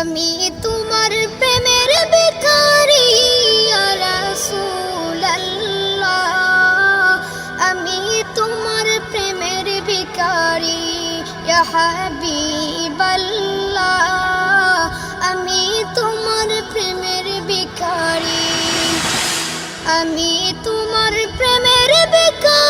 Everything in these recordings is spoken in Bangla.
আমি তোমার প্রেমের বেকারি আমি তোমার প্রেমের বেকারি হাবিবাল্লাহ। আমি তোমার প্রেমের বেকারি আমি তোমার প্রেমের বেকারি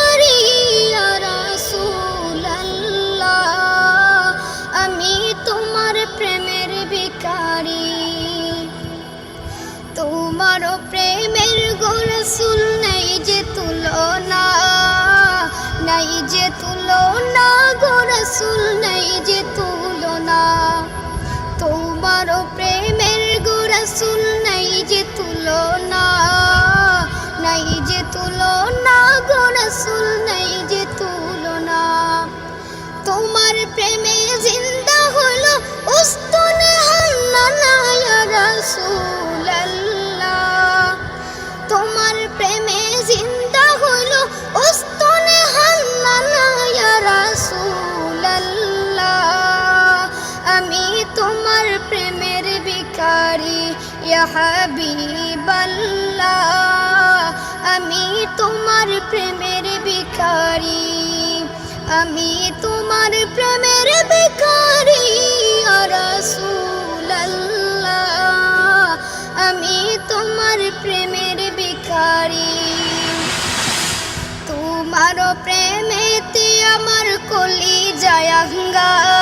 তোমার প্রেমের ভিখারি, ইয়া হাবিবাল্লাহ। আমি তোমার প্রেমের ভিখারি, আমি তোমার প্রেমের বেকারি আমি তোমার প্রেমের বেকারি তোমার প্রেমেতে আমার কলি জায়াঙ্গার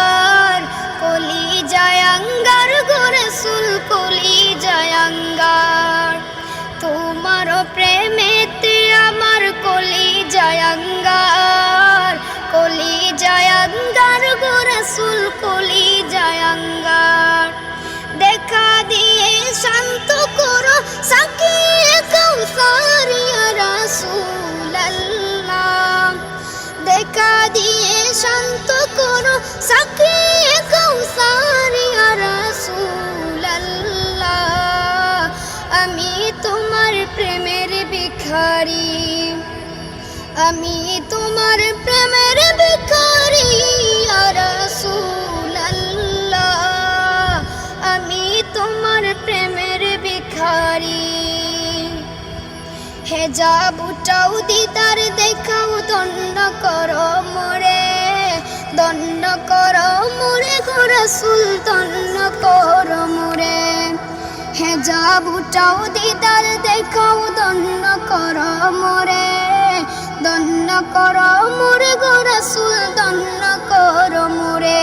আমি তোমার প্রেমের ভিখারি আমি তোমার প্রেমের ভিখারি রাসূলুল্লাহ আমি তোমার প্রেমের ভিখারি হেজাব উঠাও দিদার দেখাও দণ্ড করো মোরে দণ্ড করো মোরে গো রাসূল দণ্ড করো মোরে হেজাব উঠাও দিদার দেখাও দণ্ড করো মোরে দণ্ড করো মোরে গো রাসূল দণ্ড করো মোরে